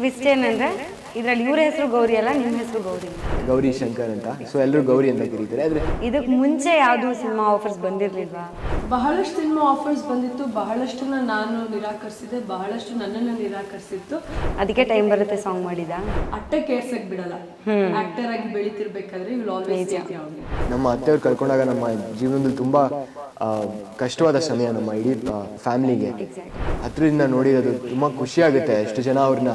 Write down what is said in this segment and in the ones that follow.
Twist ಏನಂದ್ರೆ ಇದ್ರಲ್ಲಿ ಇವ್ರ ಹೆಸರು ಗೌರಿ ಅಲ್ಲ ನಿಮ್ಮ ಹೆಸರು ಗೌರಿ. ಗೌರಿ ಶಂಕರ್ ಅಂತ. ಸೊ ಎಲ್ಲರೂ ಗೌರಿ ಅಂತ ಕರೀತಾರೆ. ಆದ್ರೆ ಇದಕ್ಕೆ ಮುಂಚೆ ಯಾವುದು ಸಿನಿಮಾ ಆಫರ್ಸ್ ಬಂದಿರ್ಲಿಲ್ವಾ? ಬಹಳಷ್ಟು ಸಿನಿಮಾ ಆಫರ್ಸ್ ಬಂದಿತ್ತು. ಬಹಳಷ್ಟು ನಾನು ನಿರಾಕರಿಸಿದೆ ಬಹಳಷ್ಟು ನನ್ನನ್ನು ನಿರಾಕರಿಸಿತ್ತು. ಅದಕ್ಕೆ ಟೈಮ್ ಬರುತ್ತೆ ಸಾಂಗ್ ಮಾಡಿದ? ಅಟ್ಟ ಕೇರ್ಸಕ್ ಬಿಡಲ್ಲ. ಆಕ್ಟರ್ ಆಗಿ ಬೆಳಿತಿರ್ಬೇಕಾದ್ರೆ ಇವ್ ಆಲ್ವೇಸ್ ನಮ್ಮ ಅತ್ತೆಯವ್ರು ಕರ್ಕೊಂಡಾಗ ನಮ್ಮ ಜೀವನದಲ್ಲಿ ತುಂಬಾ ಆ, ಕಷ್ಟವಾದ ಸಮಯ ನಮ್ಮ ಇಡೀ ಫ್ಯಾಮಿಲಿಗೆ ಹತ್ರದಿಂದ ನೋಡಿರೋದು ತುಂಬ ಖುಷಿ ಆಗುತ್ತೆ. ಎಷ್ಟು ಜನ ಅವ್ರನ್ನ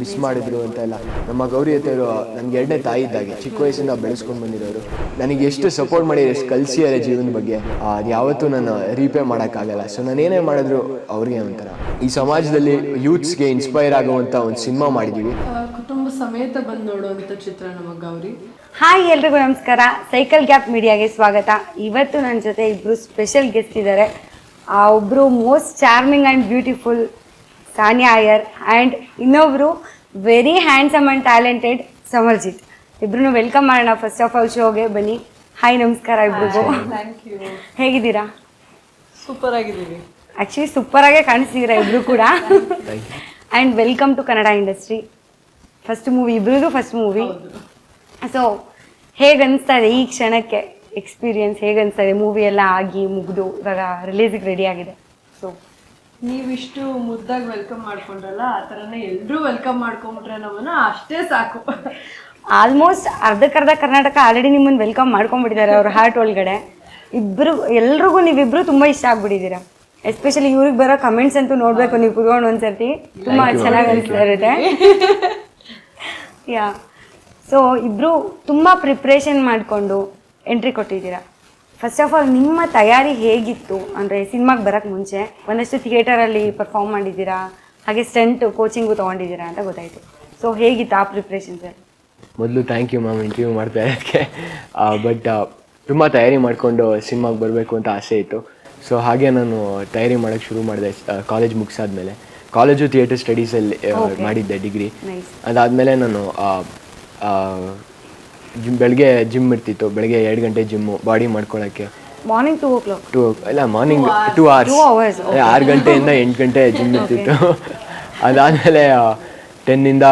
ಮಿಸ್ ಮಾಡಿದ್ರು ಅಂತ ಎಲ್ಲ ನಮ್ಮ ಗೌರಿ ಅತ್ತೆಯವರು ನನಗೆ ಎರಡನೇ ತಾಯಿ ಇದ್ದಾಗೆ ಚಿಕ್ಕ ವಯಸ್ಸಿಂದ ಬೆಳೆಸ್ಕೊಂಡು ಬಂದಿರೋರು. ನನಗೆ ಎಷ್ಟು ಸಪೋರ್ಟ್ ಮಾಡಿ ಎಷ್ಟು ಕಲಿಸಿದ್ದಾರೆ ಜೀವನದ ಬಗ್ಗೆ ಅದು ಯಾವತ್ತೂ ನಾನು ರೀಪೇ ಮಾಡೋಕ್ಕಾಗಲ್ಲ. ಸೊ ನಾನು ಏನೇ ಮಾಡಿದ್ರು ಅವ್ರಿಗೆ ಒಂಥರ. ಈ ಸಮಾಜದಲ್ಲಿ ಯೂತ್ಸ್ಗೆ ಇನ್ಸ್ಪೈರ್ ಆಗುವಂಥ ಒಂದು ಸಿನಿಮಾ ಮಾಡಿದ್ದೀವಿ ಕುಟುಂಬ ಸಮೇತ ಬಂದು ನೋಡುವಂತ ಚಿತ್ರ ನಮ್ಮ ಗೌರಿ. ಹಾಯ್ ಎಲ್ರಿಗೂ ನಮಸ್ಕಾರ. ಸೈಕಲ್ ಗ್ಯಾಪ್ ಮೀಡಿಯಾಗೆ ಸ್ವಾಗತ. ಇವತ್ತು ನನ್ನ ಜೊತೆ ಇಬ್ಬರು ಸ್ಪೆಷಲ್ ಗೆಸ್ಟ್ ಇದ್ದಾರೆ ಆ ಒಬ್ಬರು most charming and beautiful Sania Iyer and ಇನ್ನೊಬ್ಬರು very handsome and talented Samarjit ಇಬ್ರು ವೆಲ್ಕಮ್ ಮಾಡೋಣ ಫಸ್ಟ್ ಆಫ್ ಆಲ್ ಶೋಗೆ ಬನ್ನಿ. ಹಾಯ್ ನಮಸ್ಕಾರ ಇಬ್ರಿಗೂ. ಥ್ಯಾಂಕ್ ಯು ಹೇಗಿದ್ದೀರಾ? ಸೂಪರ್ ಆಗಿದ್ದೀವಿ. ಆ್ಯಕ್ಚುಲಿ ಸೂಪರಾಗೇ ಕಾಣಿಸ್ತಿದ್ದೀರಾ ಇಬ್ರು ಕೂಡ? And welcome to Kannada industry first movie ಇಬ್ರದ್ದು first movie so ಹೇಗೆ ಅನಿಸ್ತಾ ಇದೆ ಈ ಕ್ಷಣಕ್ಕೆ ಎಕ್ಸ್ಪೀರಿಯನ್ಸ್ ಹೇಗೆ ಅನಿಸ್ತಾ ಇದೆ ಮೂವಿ ಎಲ್ಲ ಆಗಿ ಮುಗಿದು ಇವಾಗ ರಿಲೀಸಿಗೆ ರೆಡಿ ಆಗಿದೆ. ಸೊ ನೀವಿಷ್ಟು ಮುದ್ದಾಗಿ ವೆಲ್ಕಮ್ ಮಾಡ್ಕೊಂಡ್ರಲ್ಲ ಆ ಥರನೇ ಎಲ್ಲರೂ ವೆಲ್ಕಮ್ ಮಾಡ್ಕೊಂಬಿಟ್ರೆ ನಮ್ಮನ್ನ ಅಷ್ಟೇ ಸಾಕು. ಆಲ್ಮೋಸ್ಟ್ ಅರ್ಧಕ್ಕರ್ಧ ಕರ್ನಾಟಕ ಆಲ್ರೆಡಿ ನಿಮ್ಮನ್ನು ವೆಲ್ಕಮ್ ಮಾಡ್ಕೊಂಡ್ಬಿಟ್ಟಿದ್ದಾರೆ ಅವ್ರ ಹಾರ್ಟ್ ಒಳಗಡೆ. ಇಬ್ಬರು ಎಲ್ರಿಗೂ ನೀವಿಬ್ರು ತುಂಬ ಇಷ್ಟ ಆಗ್ಬಿಟ್ಟಿದ್ದೀರಾ? ಎಸ್ಪೆಷಲಿ ಇವ್ರಿಗೆ ಬರೋ ಕಮೆಂಟ್ಸ್ ಅಂತೂ ನೋಡಬೇಕು ನೀವು ಕುತ್ಕೊಂಡು ಒಂದ್ಸರ್ತಿ. ತುಂಬ ಚೆನ್ನಾಗಿ ಅನಿಸ್ತಾ ಇರುತ್ತೆ. ಯಾ ಸೊ ಇಬ್ಬರು ತುಂಬ ಪ್ರಿಪ್ರೇಷನ್ ಮಾಡಿಕೊಂಡು ಎಂಟ್ರಿ ಕೊಟ್ಟಿದ್ದೀರಾ? ಫಸ್ಟ್ ಆಫ್ ಆಲ್ ನಿಮ್ಮ ತಯಾರಿ ಹೇಗಿತ್ತು? ಅಂದರೆ ಸಿನಿಮಾಗೆ ಬರೋಕ್ಕೆ ಮುಂಚೆ ಒಂದಷ್ಟು ಥಿಯೇಟರಲ್ಲಿ ಪರ್ಫಾರ್ಮ್ ಮಾಡಿದ್ದೀರಾ? ಹಾಗೆ ಸ್ಟೆಂಟ್ ಕೋಚಿಂಗು ತೊಗೊಂಡಿದ್ದೀರಾ ಅಂತ ಗೊತ್ತಾಯಿತು. ಸೊ ಹೇಗಿತ್ತು ಆ ಪ್ರಿಪ್ರೇಷನ್ ಸರ್? ಮೊದಲು ಥ್ಯಾಂಕ್ ಯು ಮ್ಯಾಮ್ ಇಂಟರ್ವ್ಯೂ ಮಾಡ್ತಾ ಇರೋದಕ್ಕೆ. ಬಟ್ ತುಂಬ ತಯಾರಿ ಮಾಡಿಕೊಂಡು ಸಿನಿಮಾಗೆ ಬರಬೇಕು ಅಂತ ಆಸೆ ಇತ್ತು. ಸೊ ಹಾಗೆ ನಾನು ತಯಾರಿ ಮಾಡೋಕ್ಕೆ ಶುರು ಮಾಡಿದೆ ಕಾಲೇಜ್ ಮುಗಿಸಾದ್ಮೇಲೆ. ಕಾಲೇಜು ಥಿಯೇಟರ್ ಸ್ಟಡೀಸಲ್ಲಿ ಮಾಡಿದ್ದೆ ಡಿಗ್ರಿ ಅದಾದಮೇಲೆ ನಾನು ಜಿಮ್ ಬೆಳಗ್ಗೆ ಜಿಮ್ ಇರ್ತಿತ್ತು. ಬೆಳಗ್ಗೆ ಎರಡು ಗಂಟೆ ಜಿಮ್ಮು ಬಾಡಿ ಮಾಡ್ಕೊಳ್ಳೋಕ್ಕೆ morning two o'clock two ಇಲ್ಲ ಮಾರ್ನಿಂಗ್ ಟೂ hours, ಅವರ್ಸ್ ಆರು ಗಂಟೆಯಿಂದ ಎಂಟು ಗಂಟೆ ಜಿಮ್ ಇರ್ತಿತ್ತು. ಅದಾದಮೇಲೆ ಟೆನ್ನಿಂದ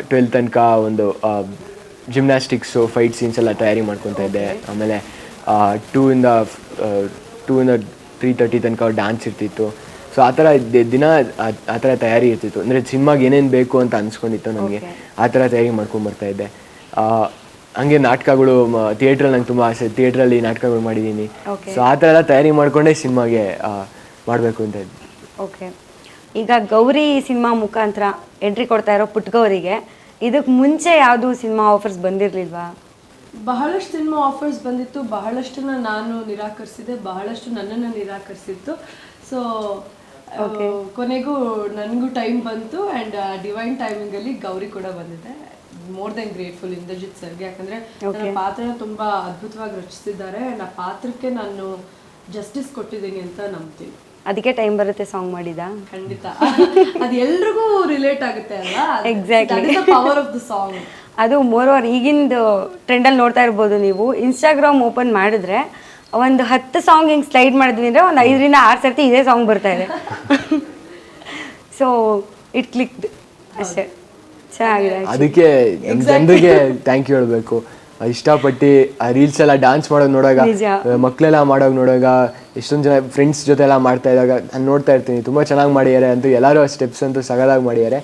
ಟ್ವೆಲ್ ತನಕ ಒಂದು ಜಿಮ್ನಾಸ್ಟಿಕ್ಸು ಫೈಟ್ ಸೀನ್ಸ್ ಎಲ್ಲ ತಯಾರಿ ಮಾಡ್ಕೊತಾ ಇದ್ದೆ. ಆಮೇಲೆ ಟೂ ಇಂದ ಟೂ ಇಂದ ತ್ರೀ ತರ್ಟಿ ತನಕ ಡ್ಯಾನ್ಸ್ ಇರ್ತಿತ್ತು. ಸೊ ಆ ಥರ ದಿ- ದಿನ ಆ- ಆ ಥರ ತಯಾರಿ ಇರ್ತಿತ್ತು. ಅಂದರೆ ಸಿನಿಮಾಗೆ ಏನೇನು ಬೇಕು ಅಂತ ಅನ್ಸ್ಕೊಂಡಿತ್ತು ನಮಗೆ ಆ ಥರ ತಯಾರಿ ಮಾಡ್ಕೊಂಡು ಬರ್ತಾ ಇದ್ದೆ. ಆ, ಹಂಗೆ ನಾಟಕಗಳು ಥಿಯೇಟ್ರಲ್ಲಿ ನಂಗೆ ತುಂಬ ಆಸೆ. ಥಿಯೇಟ್ರಲ್ಲಿ ನಾಟಕಗಳು ಮಾಡಿದ್ದೀನಿ ಸೊ ಆ ಥರ ಎಲ್ಲ ತಯಾರಿ ಮಾಡ್ಕೊಂಡೇ ಸಿನಿಮಾಗೆ ಮಾಡಬೇಕು ಅಂತ ಓಕೆ ಈಗ ಗೌರಿ ಸಿನಿಮಾ ಮುಖಾಂತರ ಎಂಟ್ರಿ ಕೊಡ್ತಾ ಇರೋ ಪುಟ್ಗೌರಿಗೆ ಇದಕ್ಕೆ ಮುಂಚೆ ಯಾವುದು ಸಿನಿಮಾ ಆಫರ್ಸ್ ಬಂದಿರಲಿಲ್ವಾ? ಬಹಳಷ್ಟು ಸಿನಿಮಾ ಆಫರ್ಸ್ ಬಂದಿತ್ತು. ಬಹಳಷ್ಟನ್ನ ನಾನು ನಿರಾಕರಿಸಿದೆ ಬಹಳಷ್ಟು ನನ್ನನ್ನು ನಿರಾಕರಿಸಿತ್ತು. ಸೊ ಕೊನೆಗೂ ನನಗೂ ಟೈಮ್ ಬಂತು ಆ್ಯಂಡ್ ಡಿವೈನ್ ಟೈಮಿಂಗಲ್ಲಿ ಗೌರಿ ಕೂಡ ಬಂದಿದೆ. ಮೋರ್ ದೆನ್ ಗ್ರೇಟ್ಫುಲ್ ಇಂದ್ರಜಿತ್ ಸರ್ಗೆ. ಯಾಕಂದ್ರೆ ನನ್ನ ಪಾತ್ರನ ತುಂಬಾ ಅದ್ಭುತವಾಗಿ ರಚಿಸಿದ್ದಾರೆ ನನ್ನ ಪಾತ್ರಕ್ಕೆ ನಾನು ಜಸ್ಟಿಸ್ ಕೊಟ್ಟಿದ್ದೀನಿ ಅಂತ ನಂಬ್ತೀನಿ. ಅದಕ್ಕೆ ಟೈಮ್ ಬರುತ್ತೆ ಸಾಂಗ್ ಮಾಡಿದ? ಖಂಡಿತ. ಅದು ಎಲ್ರಿಗೂ ರಿಲೇಟ್ ಆಗುತ್ತೆ ಅಲ್ಲ Exactly. Power of the song ಅದು ಮೋರ್ ಓವರ್ ಈಗಿಂದು ಟ್ರೆಂಡಲ್ಲಿ ನೋಡ್ತಾ ಇರ್ಬೋದು ನೀವು. ಇನ್ಸ್ಟಾಗ್ರಾಮ್ ಓಪನ್ ಮಾಡಿದ್ರೆ ಒಂದು ಹತ್ತು ಸಾಂಗ್ ಹಿಂಗೆ ಸ್ಲೈಡ್ ಮಾಡಿದ್ವಿ ಅಂದರೆ ಒಂದು ಐದರಿಂದ ಆರು ಸರ್ತಿ ಇದೇ ಸಾಂಗ್ ಬರ್ತಾ ಇದೆ. ಸೊ ಇಟ್ ಕ್ಲಿಕ್ಡ್ ಅಷ್ಟೇ. ಅದಕ್ಕೆ ನಮ್ಮ ಜನರಿಗೆ ಥ್ಯಾಂಕ್ ಯು ಹೇಳಬೇಕು. ಇಷ್ಟಪಟ್ಟು ಆ ರೀಲ್ಸ್ ಎಲ್ಲ ಡಾನ್ಸ್ ಮಾಡೋದು ನೋಡಾಗ. ಮಕ್ಕಳೆಲ್ಲ ಮಾಡೋದು ನೋಡಾಗ ಎಷ್ಟೊಂದು ಜನ ಫ್ರೆಂಡ್ಸ್ ಜೊತೆ ಎಲ್ಲ ಮಾಡ್ತಾ ಇದ್ದಾಗ ನಾನು ನೋಡ್ತಾ ಇರ್ತೀನಿ. ತುಂಬ ಚೆನ್ನಾಗಿ ಮಾಡಿದ್ದಾರೆ ಅಂತೂ ಎಲ್ಲರೂ ಸ್ಟೆಪ್ಸ್ ಅಂತೂ ಸಗದಾಗಿ ಮಾಡಿದ್ದಾರೆ.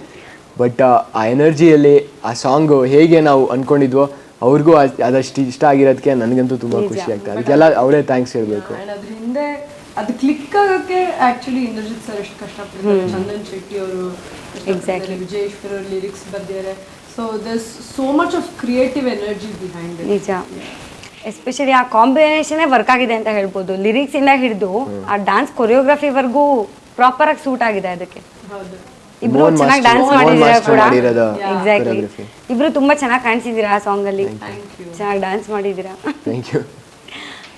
ಬಟ್ ಆ ಎನರ್ಜಿಯಲ್ಲಿ ಆ ಸಾಂಗು ಹೇಗೆ ನಾವು ಅಂದ್ಕೊಂಡಿದ್ವೋ ಅವ್ರಿಗೂ ಅದ್- ಅದಷ್ಟು ಇಷ್ಟ ಆಗಿರೋದಕ್ಕೆ ನನಗಂತೂ ತುಂಬ ಖುಷಿ ಆಗ್ತದೆ ಅದಕ್ಕೆಲ್ಲ ಅವರೇ ಥ್ಯಾಂಕ್ಸ್ ಹೇಳಬೇಕು. ಅದು ಕ್ಲಿಕ್ ಆಗೋಕ್ಕೆ ಆಕ್ಚುಲಿ ಇಂದ್ರಜಿತ್ ಸರ್ ಎಷ್ಟು ಕಷ್ಟಪಡ್ತಾರೆ ಚಂದನ್ ಶೆಟ್ಟಿ ಅವರು Exactly. ವಿಜಯೇಶ್ವರ ಲಿರಿಕ್ಸ್ ಬರ್ದಿದ್ದಾರೆ so thus so much of creative energy behind ನಿಜ. ಎಸ್ಪೆಷಲಿ ಆ ಕಾಂಬಿನೇಷನೇ ವರ್ಕ್ ಆಗಿದೆ ಅಂತ ಹೇಳ್ಬೋದು. ಲಿರಿಕ್ಸಿಂದ ಹಿಡಿದು ಆ ಡ್ಯಾನ್ಸ್ ಕೊರಿಯೋಗ್ರಫಿವರೆಗೂ ಪ್ರಾಪರಾಗಿ ಸೂಟ್ ಆಗಿದೆ ಅದಕ್ಕೆ. ಹೌದು. ಇಬ್ರು ಚೆನ್ನಾಗಿ ಡ್ಯಾನ್ಸ್ ಮಾಡಿದ್ದೀರಾ ಕೂಡ? ಎಕ್ಸಾಕ್ಟ್ಲಿ. ಇಬ್ರು ತುಂಬಾ ಚೆನ್ನಾಗಿ ಕಾಣಿಸಿದ್ದೀರಾ ಆ ಸಾಂಗಲ್ಲಿ ಚೆನ್ನಾಗಿ ಡ್ಯಾನ್ಸ್ ಮಾಡಿದ್ದೀರಾ? ಥ್ಯಾಂಕ್ ಯು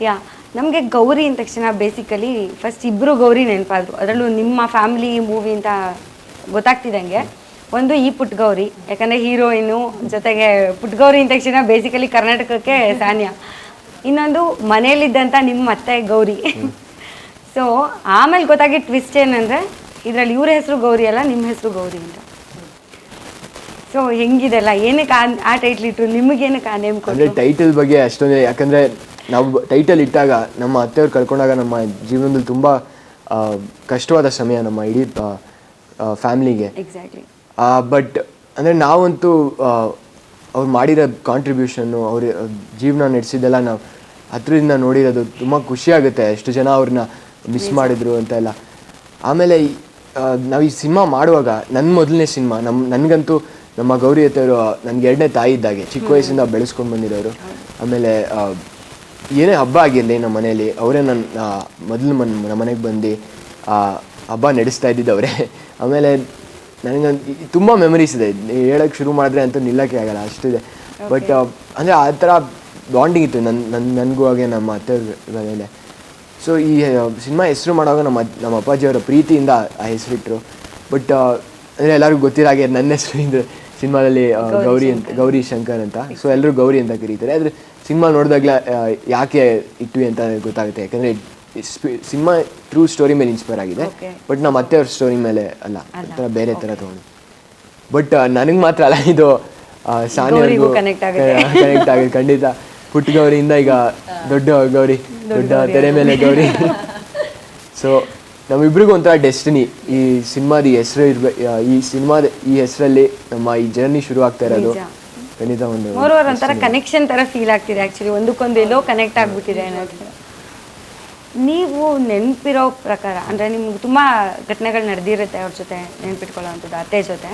ಯಾ ನಮಗೆ ಗೌರಿ ಅಂದ ತಕ್ಷಣ ಬೇಸಿಕಲಿ ಫಸ್ಟ್ ಇಬ್ರು ಗೌರಿ ನೆನಪಾದ್ರು. ಅದರಲ್ಲೂ ನಿಮ್ಮ ಫ್ಯಾಮಿಲಿ ಮೂವಿ ಅಂತ ಗೊತ್ತಾಗ್ತಿದ್ದಂಗೆ ಒಂದು ಈ ಪುಟ್ ಗೌರಿ ಯಾಕಂದರೆ ಹೀರೋಯಿನು ಜೊತೆಗೆ ಪುಟ್ ಗೌರಿ ಅಂದ ತಕ್ಷಣ ಬೇಸಿಕಲಿ ಕರ್ನಾಟಕಕ್ಕೆ ಸಾನ್ಯ. ಇನ್ನೊಂದು ಮನೆಯಲ್ಲಿದ್ದಂಥ ನಿಮ್ಮ ಅತ್ತೆ ಗೌರಿ. ಸೊ ಆಮೇಲೆ ಗೊತ್ತಾಗಿ ಟ್ವಿಸ್ಟ್ ಏನಂದರೆ ಇದರಲ್ಲಿ ಇವ್ರ ಹೆಸರು ಗೌರಿ ಅಲ್ಲ ನಿಮ್ಮ ಹೆಸರು ಗೌರಿ ಅಂತ. ಸೊ ಹೆಂಗಿದೆಲ್ಲ ಏನಕ್ಕೆ ಆ ಆ ಟೈಟ್ಲ್ ಇಟ್ಟರು ನಿಮಗೇನಕ್ಕೆ ಆ ನೇಮ್ ಅಂದರೆ ಟೈಟಲ್ ಬಗ್ಗೆ ಅಷ್ಟೊಂದು ಯಾಕಂದರೆ ನಾವು ಟೈಟಲ್ ಇಟ್ಟಾಗ ನಮ್ಮ ಅತ್ತೆಯವ್ರು ಕಳ್ಕೊಂಡಾಗ ನಮ್ಮ ಜೀವನದಲ್ಲಿ ತುಂಬ ಕಷ್ಟವಾದ ಸಮಯ ನಮ್ಮ ಇಡೀ ಫ್ಯಾಮ್ಲಿಗೆ ಎಕ್ಸಾಕ್ಟ್ಲಿ ಬಟ್ ಅಂದರೆ ನಾವಂತೂ ಅವ್ರು ಮಾಡಿರೋ ಕಾಂಟ್ರಿಬ್ಯೂಷನ್ನು ಅವ್ರ ಜೀವನ ನಡೆಸಿದ್ದೆಲ್ಲ ನಾವು ಹತ್ರದಿಂದ ನೋಡಿರೋದು ತುಂಬ ಖುಷಿಯಾಗುತ್ತೆ ಎಷ್ಟು ಜನ ಅವ್ರನ್ನ ಮಿಸ್ ಮಾಡಿದ್ರು ಅಂತ ಎಲ್ಲ. ಆಮೇಲೆ ನಾವು ಈ ಸಿನಿಮಾ ಮಾಡುವಾಗ ನನ್ನ ಮೊದಲನೇ ಸಿನಿಮಾ ನಮ್ಮ ನನಗಂತೂ ನಮ್ಮ ಗೌರಿ ಅತ್ತೆಯವರು ನನಗೆ ಎರಡನೇ ತಾಯಿ ಇದ್ದಾಗೆ. ಚಿಕ್ಕ ವಯಸ್ಸಿಂದ ಬೆಳೆಸ್ಕೊಂಡು ಬಂದಿರೋರು. ಆಮೇಲೆ ಏನೇ ಹಬ್ಬ ಆಗಿರಲಿ ನಮ್ಮ ಮನೇಲಿ ಅವರೇ ನನ್ನ ಮೊದಲು ಮನ್ ನಮ್ಮ ಮನೆಗೆ ಬಂದು ಹಬ್ಬ ನಡೆಸ್ತಾ ಇದ್ದಿದ್ದು ಅವರೇ ಆಮೇಲೆ ನನಗೆ ತುಂಬ ಮೆಮರೀಸ್ ಇದೆ. ಹೇಳಕ್ಕೆ ಶುರು ಮಾಡಿದ್ರೆ ಅಂತೂ ನಿಲ್ಲಕ್ಕೆ ಆಗಲ್ಲ ಅಷ್ಟಿದೆ ಬಟ್ ಅಂದರೆ ಆ ಥರ ಬಾಂಡಿಂಗ್ ಇತ್ತು ನನ್ನ ನನ್ನ ನನಗೂ ಹಾಗೆ ನಮ್ಮ ಅತ್ತೆ ಮೇಲೆ ಸೊ ಈ ಸಿನಿಮಾ ಹೆಸರು ಮಾಡುವಾಗ ನಮ್ಮ ನಮ್ಮ ಅಪ್ಪಾಜಿಯವರ ಪ್ರೀತಿಯಿಂದ ಆ ಹೆಸರಿಟ್ಟರು ಬಟ್ ಅಂದರೆ ಎಲ್ಲರಿಗೂ ಗೊತ್ತಿರೋ ಹಾಗೆ ನನ್ನ ಹೆಸರು ಇಂದ ಸಿನಿಮಾದಲ್ಲಿ ಗೌರಿ ಅಂತ ಗೌರಿ ಶಂಕರ್ ಅಂತ. ಸೊ ಎಲ್ಲರೂ ಗೌರಿ ಅಂತ ಕರೀತಾರೆ. ಆದರೆ ಸಿನಿಮಾ ನೋಡಿದಾಗಲೇ ಯಾಕೆ ಇಟ್ವಿ ಅಂತ ಗೊತ್ತಾಗುತ್ತೆ. ಯಾಕಂದರೆ ಸಿನಿಮಾ ಟ್ರೂ ಸ್ಟೋರಿ ಮೇಲೆ ಇನ್ಸ್ಪೈರ್ ಆಗಿದೆ. ಬಟ್ ಬಟ್ ನಮ್ಮ ಅವ್ರ ಸ್ಟೋರಿ ಮೇಲೆ ಅಲ್ಲ ಒಂಥರ ಬೇರೆ ಥರ ತೊಗೊಂಡು. ಬಟ್ ನನಗೆ ಮಾತ್ರ ಅಲ್ಲ ಇದು ಸಾನಿಯವರಿಗೂ. ಕನೆಕ್ಟ್ ಆಗಿದೆ ಖಂಡಿತ. ಪುಟ್ಟ ಗೌರಿಯಿಂದ ಈಗ ದೊಡ್ಡ ಗೌರಿ ದೊಡ್ಡ ತೆರೆ ಮೇಲೆ ಗೌರಿ. ಸೊ ನಮ್ಮಿಬ್ರಿಗೂ ಒಂಥರ ಡೆಸ್ಟಿನಿ ಈ ಸಿನಿಮಾದ ಈ ಹೆಸರು ಇರ್ಬೇಕು ಈ ಸಿನಿಮಾದ ಈ ಹೆಸರಲ್ಲಿ ನಮ್ಮ ಈ ಜರ್ನಿ ಶುರು ಆಗ್ತಾ ಇರೋದು ಖಂಡಿತ ಒಂದು ಒಂಥರ ಕನೆಕ್ಷನ್ ತರ ಫೀಲ್ ಆಗ್ತಿದೆ ಆ್ಯಕ್ಚುಲಿ ಒಂದಕ್ಕೊಂದು ಎಲ್ಲೋ ಕನೆಕ್ಟ್ ಆಗಿಬಿಟ್ಟಿದೆ ಅನ್ನೋದು. ನೀವು ನೆನಪಿರೋ ಪ್ರಕಾರ ಅಂದರೆ ನಿಮ್ಗೆ ತುಂಬ ಘಟನೆಗಳು ನಡೆದಿರುತ್ತೆ ಅವ್ರ ಜೊತೆ ನೆನಪಿಟ್ಕೊಳ್ಳೋವಂಥದ್ದು ಅತ್ತೆ ಜೊತೆ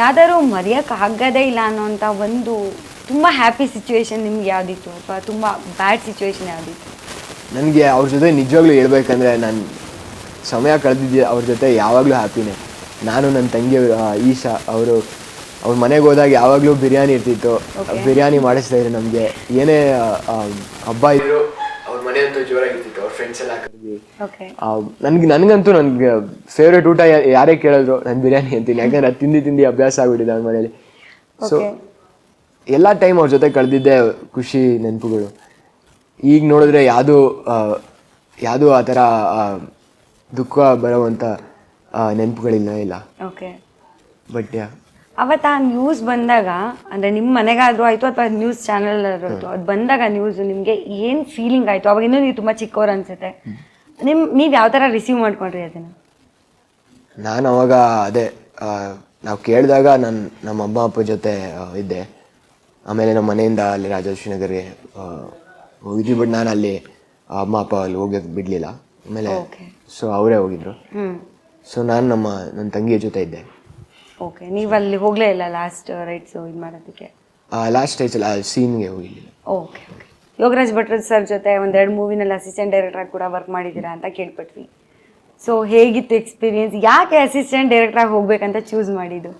ಯಾವ್ದಾದ್ರು ಮರೆಯೋಕೆ ಆಗದೇ ಇಲ್ಲ ಅನ್ನೋಂಥ ಒಂದು ತುಂಬ ಹ್ಯಾಪಿ ಸಿಚುವೇಶನ್ ನಿಮ್ಗೆ ಯಾವುದಿತ್ತು? ಅಥವಾ ತುಂಬ ಬ್ಯಾಡ್ ಸಿಚುವೇಶನ್ ಯಾವುದಿತ್ತು? ನನಗೆ ಅವ್ರ ಜೊತೆ ನಿಜವಾಗ್ಲೂ ಹೇಳ್ಬೇಕಂದ್ರೆ ನಾನು ಸಮಯ ಕಳೆದಿದ್ದೆ ಅವ್ರ ಜೊತೆ ಯಾವಾಗಲೂ ಹ್ಯಾಪಿನೇ ನಾನು ನನ್ನ ತಂಗಿ ಈಶಾ ಅವರು ಅವ್ರ ಮನೆಗೆ ಹೋದಾಗ ಯಾವಾಗಲೂ ಬಿರಿಯಾನಿ ಇರ್ತಿತ್ತು. ಬಿರಿಯಾನಿ ಮಾಡಿಸ್ತಾ ಇದ್ರು ನಮಗೆ. ಏನೇ ಹಬ್ಬ ಇದ್ರು ಅವ್ರ ಮನೆ ಅಂತೂ ಜೋರಾಗಿರ್ತಿತ್ತು. ಫ್ರೆಂಡ್ಸ್ ಎಲ್ಲ ಕರೆದಿ ನನಗೆ ನನಗಂತೂ ನನಗೆ ಫೇವ್ರೇಟ್ ಊಟ ಯಾರೇ ಕೇಳಿದ್ರು ನಾನು ಬಿರಿಯಾನಿ ಅಂತೀನಿ. ಯಾಕಂದ್ರೆ ಅದು ತಿಂದು ತಿಂದು ಅಭ್ಯಾಸ ಆಗ್ಬಿಟ್ಟಿದೆ ಅವ್ರ ಮನೇಲಿ. ಸೊ ಎಲ್ಲ ಟೈಮ್ ಅವ್ರ ಜೊತೆ ಕಳೆದಿದ್ದೆ ಖುಷಿ ನೆನಪುಗಳು. ಈಗ ನೋಡಿದ್ರೆ ಯಾವುದು ಯಾವುದು ಆ ಥರ ದುಃಖ ಬರುವಂಥ ನೆನಪುಗಳಿಲ್ಲ ಇಲ್ಲ. ಓಕೆ ಬಟ್ ಅವತ್ತು ಆ ನ್ಯೂಸ್ ಬಂದಾಗ ಅಂದರೆ ನಿಮ್ಮ ಮನೆಗಾದರೂ ಆಯಿತು ಅಥವಾ ನ್ಯೂಸ್ ಚಾನಲ್ ಆಯಿತು ಅದು ಬಂದಾಗ ನ್ಯೂಸ್ ನಿಮಗೆ ಏನು ಫೀಲಿಂಗ್ ಆಯಿತು? ಅವಾಗ ಇನ್ನೂ ನೀವು ತುಂಬ ಚಿಕ್ಕವ್ರು ಅನಿಸುತ್ತೆ. ನಿಮ್ಮ ನೀವು ಯಾವ ಥರ ರಿಸೀವ್ ಮಾಡ್ಕೊಂಡ್ರಿ ಅದನ್ನು? ನಾನು ಅವಾಗ ಅದೇ ನಾವು ಕೇಳಿದಾಗ ನಾನು ನಮ್ಮ ಅಮ್ಮ ಅಪ್ಪ ಜೊತೆ ಇದ್ದೆ. ಆಮೇಲೆ ನಮ್ಮ ಮನೆಯಿಂದ ಅಲ್ಲಿ ರಾಜಲಕ್ಷ್ಮಿ ನಗರ್ಗೆ ಹೋಗಿದ್ವಿ ಬಟ್ ನಾನು ಅಲ್ಲಿ ಅಮ್ಮ ಅಪ್ಪ ಅಲ್ಲಿ ಹೋಗಕ್ಕೆ ಬಿಡಲಿಲ್ಲ. ಆಮೇಲೆ ಸೊ ಅವರೇ ಹೋಗಿದ್ರು. ಸೊ ನಾನು ನಮ್ಮ ನನ್ನ ತಂಗಿಯ ಜೊತೆ ಇದ್ದೆ. ಓಕೆ ನೀವು ಅಲ್ಲಿ ಹೋಗಲೇ ಇಲ್ಲ ಲಾಸ್ಟ್ ರೈಟ್ಸು ಇದು ಮಾಡೋದಕ್ಕೆ? ಲಾಸ್ಟ್ ಸ್ಟೇಜಲ್ಲಿ ಆ ಸೀನ್ಗೆ ಹೋಗಿಲ್ಲ. ಓಕೆ ಓಕೆ ಯೋಗರಾಜ್ ಭಟ್ರದ್ ಸರ್ ಜೊತೆ ಒಂದೆರಡು ಮೂವಿನಲ್ಲಿ ಅಸಿಸ್ಟೆಂಟ್ ಡೈರೆಕ್ಟರ್ ಕೂಡ ವರ್ಕ್ ಮಾಡಿದ್ದೀರಾ ಅಂತ ಕೇಳ್ಪಟ್ವಿ. ಸೊ ಹೇಗಿತ್ತು ಎಕ್ಸ್ಪೀರಿಯನ್ಸ್ ಯಾಕೆ ಅಸಿಸ್ಟೆಂಟ್ ಡೈರೆಕ್ಟ್ರಾಗಿ ಹೋಗ್ಬೇಕಂತ ಚೂಸ್ ಮಾಡಿದ್ದು?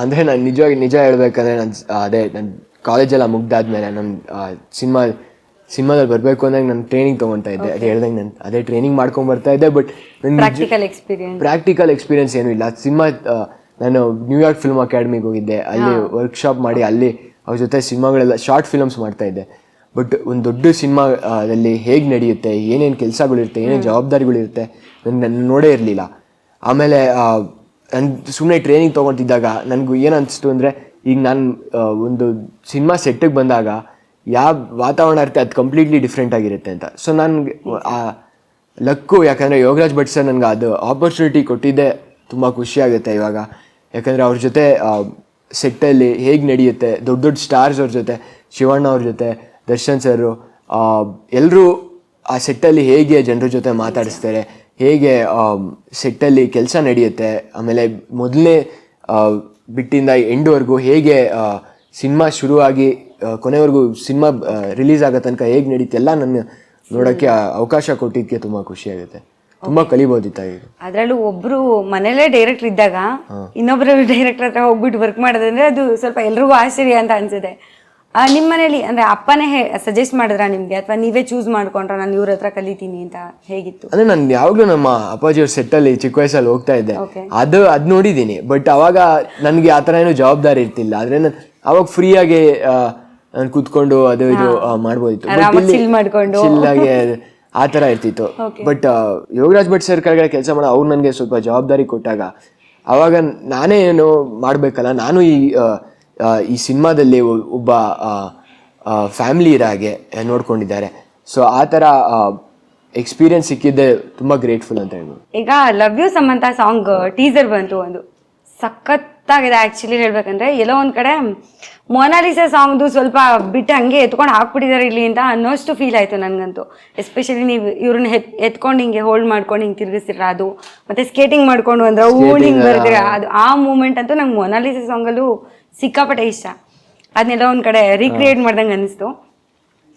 ಅಂದರೆ ನಾನು ನಿಜವಾಗಿ ನಿಜ ಹೇಳ್ಬೇಕಂದ್ರೆ ನಾನು ಅದೇ ನನ್ನ ಕಾಲೇಜೆಲ್ಲ ಮುಗ್ದಾದ್ಮೇಲೆ ನನ್ನ ಸಿನಿಮಾ ಸಿನಿಮಾದಲ್ಲಿ ಬರಬೇಕು ಅಂದಾಗ ನಾನು ಟ್ರೈನಿಂಗ್ ತೊಗೊತಾ ಇದ್ದೆ. ಅದು ಹೇಳ್ದಂಗೆ ನಾನು ಅದೇ ಟ್ರೈನಿಂಗ್ ಮಾಡ್ಕೊಂಡು ಬರ್ತಾ ಇದ್ದೆ ಬಟ್ ನನ್ನ ಪ್ರಾಕ್ಟಿಕಲ್ ಎಕ್ಸ್ಪೀರಿಯನ್ಸ್ ಪ್ರಾಕ್ಟಿಕಲ್ ಎಕ್ಸ್ಪೀರಿಯನ್ಸ್ ಏನೂ ಇಲ್ಲ. ಸಿನಿಮಾ ನಾನು ನ್ಯೂಯಾರ್ಕ್ ಫಿಲ್ಮ್ ಅಕಾಡೆಮಿಗೆ ಹೋಗಿದ್ದೆ. ಅಲ್ಲಿ ವರ್ಕ್ಶಾಪ್ ಮಾಡಿ ಅಲ್ಲಿ ಅವ್ರ ಜೊತೆ ಸಿನಿಮಾಗಳೆಲ್ಲ ಶಾರ್ಟ್ ಫಿಲಮ್ಸ್ ಮಾಡ್ತಾ ಇದ್ದೆ. ಬಟ್ ಒಂದು ದೊಡ್ಡ ಸಿನಿಮಾ ಅಲ್ಲಿ ಹೇಗೆ ನಡೆಯುತ್ತೆ ಏನೇನು ಕೆಲಸಗಳಿರುತ್ತೆ ಏನೇನು ಜವಾಬ್ದಾರಿಗಳಿರುತ್ತೆ ನನಗೆ ನನ್ನ ನೋಡೇ ಇರಲಿಲ್ಲ. ಆಮೇಲೆ ನಾನು ಸುಮ್ಮನೆ ಟ್ರೈನಿಂಗ್ ತೊಗೊತಿದ್ದಾಗ ನನಗೂ ಏನು ಅನಿಸ್ತು ಅಂದರೆ ಈಗ ನಾನು ಒಂದು ಸಿನಿಮಾ ಸೆಟ್ಟಿಗೆ ಬಂದಾಗ ಯಾವ ವಾತಾವರಣ ಇರುತ್ತೆ ಅದು ಕಂಪ್ಲೀಟ್ಲಿ ಡಿಫ್ರೆಂಟ್ ಆಗಿರುತ್ತೆ ಅಂತ. ಸೊ ನನಗೆ ಆ ಲಕ್ಕು ಯಾಕಂದರೆ ಯೋಗರಾಜ್ ಭಟ್ ಸರ್ ನನಗೆ ಅದು ಆಪರ್ಚುನಿಟಿ ಕೊಟ್ಟಿದ್ದೆ ತುಂಬ ಖುಷಿಯಾಗುತ್ತೆ ಇವಾಗ. ಯಾಕಂದರೆ ಅವ್ರ ಜೊತೆ ಸೆಟ್ಟಲ್ಲಿ ಹೇಗೆ ನಡೆಯುತ್ತೆ, ದೊಡ್ಡ ದೊಡ್ಡ ಸ್ಟಾರ್ಸ್ ಅವ್ರ ಜೊತೆ, ಶಿವಣ್ಣ ಅವ್ರ ಜೊತೆ, ದರ್ಶನ್ ಸರು ಎಲ್ಲರೂ ಆ ಸೆಟ್ಟಲ್ಲಿ ಹೇಗೆ ಜನರ ಜೊತೆ ಮಾತಾಡಿಸ್ತಾರೆ, ಹೇಗೆ ಸೆಟ್ಟಲ್ಲಿ ಕೆಲಸ ನಡೆಯುತ್ತೆ, ಆಮೇಲೆ ಮೊದಲನೇ ಬಿಟ್ಟಿಂದ ಎಂಡ್ವರೆಗೂ ಹೇಗೆ ಸಿನಿಮಾ ಶುರುವಾಗಿ ಕೊನೆವರೆಗೂ ಸಿನಿಮಾ ರಿಲೀಸ್ ಆಗೋ ತನಕ ಹೇಗೆ ನಡೀತೆಲ್ಲ ನನ್ನ ನೋಡೋಕ್ಕೆ ಅವಕಾಶ ಕೊಟ್ಟಿದ್ದಕ್ಕೆ ತುಂಬ ಖುಷಿಯಾಗುತ್ತೆ ತುಂಬ ಕಲಿಬಹುದು ಅದ್ರಲ್ಲೂ ಅದರಲ್ಲೂ ಒಬ್ರು ಮನೇಲೇ ಡೈರೆಕ್ಟರ್ ಇದ್ದಾಗ ಇನ್ನೊಬ್ರು ಡೈರೆಕ್ಟರ್ ಹತ್ರ ಹೋಗ್ಬಿಟ್ಟು ವರ್ಕ್ ಮಾಡೋದಂದ್ರೆ ಅದು ಸ್ವಲ್ಪ ಎಲ್ರಿಗೂ ಆಶ್ಚರ್ಯ ಅಂತ ಅನ್ಸುತ್ತೆ. ನಿಮ್ಮ ಮನೇಲಿ ಅಂದ್ರೆ ಅಪ್ಪನೇ ಸಜೆಸ್ಟ್ ಮಾಡಿದ್ರ ನಿಮ್ಗೆ? ಅಥವಾ ನೀವೇ ಚೂಸ್ ಮಾಡ್ಕೊಂಡ್ರ ನಾನು ಇವ್ರ ಹತ್ರ ಕಲಿತೀನಿ ಅಂತ ಹೇಗಿತ್ತು? ಅಂದ್ರೆ ನಾನು ಯಾವಾಗ್ಲೂ ನಮ್ಮ ಅಪ್ಪಾಜಿಯವ್ರ ಸೆಟ್ಟಲ್ಲಿ ಚಿಕ್ಕ ವಯಸ್ಸಲ್ಲಿ ಹೋಗ್ತಾ ಇದ್ದೆ. ಅದು ಅದ್ ನೋಡಿದೀನಿ ಬಟ್ ಅವಾಗ ನನ್ಗೆ ಆತರ ಏನು ಜವಾಬ್ದಾರಿ ಇರ್ತಿಲ್ಲ. ಆದ್ರೆ ನಾನು ಅವಾಗ ಫ್ರೀಯಾಗಿ ನಾನು ಕುತ್ಕೊಂಡು ಅದು ಇದು ಮಾಡ್ಬೋದಿತ್ತು. ಮಾಡ್ಕೊಂಡು. ಆ ಥರ ಇರ್ತಿತ್ತು. ಬಟ್ ಯೋಗರಾಜ್ ಭಟ್ ಸರ್ ಕೆಳಗಡೆ ಕೆಲಸ ಮಾಡೋ ಅವ್ರು ನನಗೆ ಸ್ವಲ್ಪ ಜವಾಬ್ದಾರಿ ಕೊಟ್ಟಾಗ ಆವಾಗ ನಾನೇ ಏನು ಮಾಡಬೇಕಲ್ಲ ನಾನು ಈ ಈ ಸಿನಿಮಾದಲ್ಲಿ ಒಬ್ಬ ಫ್ಯಾಮಿಲಿ ಇರೋ ಹಾಗೆ ನೋಡ್ಕೊಂಡಿದ್ದಾರೆ. ಸೊ ಆ ಥರ ಎಕ್ಸ್ಪೀರಿಯನ್ಸ್ ಸಿಕ್ಕಿದ್ದೆ ತುಂಬ ಗ್ರೇಟ್ಫುಲ್ ಅಂತ ಹೇಳ್ಬೋದು. ಈಗ ಲವ್ ಯು ಅಂತ ಸಾಂಗ್ ಟೀಸರ್ ಬಂತು ಒಂದು. ಸಖತ್ತಾಗಿದೆ ಆ್ಯಕ್ಚುಲಿ ಹೇಳ್ಬೇಕಂದ್ರೆ. ಎಲ್ಲೋ ಒಂದು ಕಡೆ ಮೊನಾಲಿಸ ಸಾಂಗ್ದು ಸ್ವಲ್ಪ ಬಿಟ್ಟು ಹಂಗೆ ಎತ್ಕೊಂಡು ಹಾಕ್ಬಿಟ್ಟಿದ್ದಾರೆ ಇಲ್ಲಿ ಅಂತ ಅನ್ನೋಷ್ಟು ಫೀಲ್ ಆಯಿತು ನನಗಂತೂ. ಎಸ್ಪೆಷಲಿ ನೀವು ಇವ್ರನ್ನ ಎತ್ ಎತ್ಕೊಂಡು ಹಿಂಗೆ ಹೋಲ್ಡ್ ಮಾಡ್ಕೊಂಡು ಹಿಂಗೆ ತಿರುಗಿಸ್ತಿರ ಅದು. ಮತ್ತೆ ಸ್ಕೇಟಿಂಗ್ ಮಾಡ್ಕೊಂಡು ಅಂದ್ರೆ ಓಡ್ ಹಿಂಗೆ ಬರ್ತೀರ? ಅದು ಆ ಮೂಮೆಂಟ್ ಅಂತೂ ನಂಗೆ ಮೊನಾಲಿಸಾ ಸಾಂಗಲ್ಲೂ ಸಿಕ್ಕಾಪಟ್ಟೆ ಇಷ್ಟ. ಅದನ್ನೆಲ್ಲ ಒಂದು ಕಡೆ ರೀಕ್ರಿಯೇಟ್ ಮಾಡ್ದಂಗೆ ಅನಿಸ್ತು.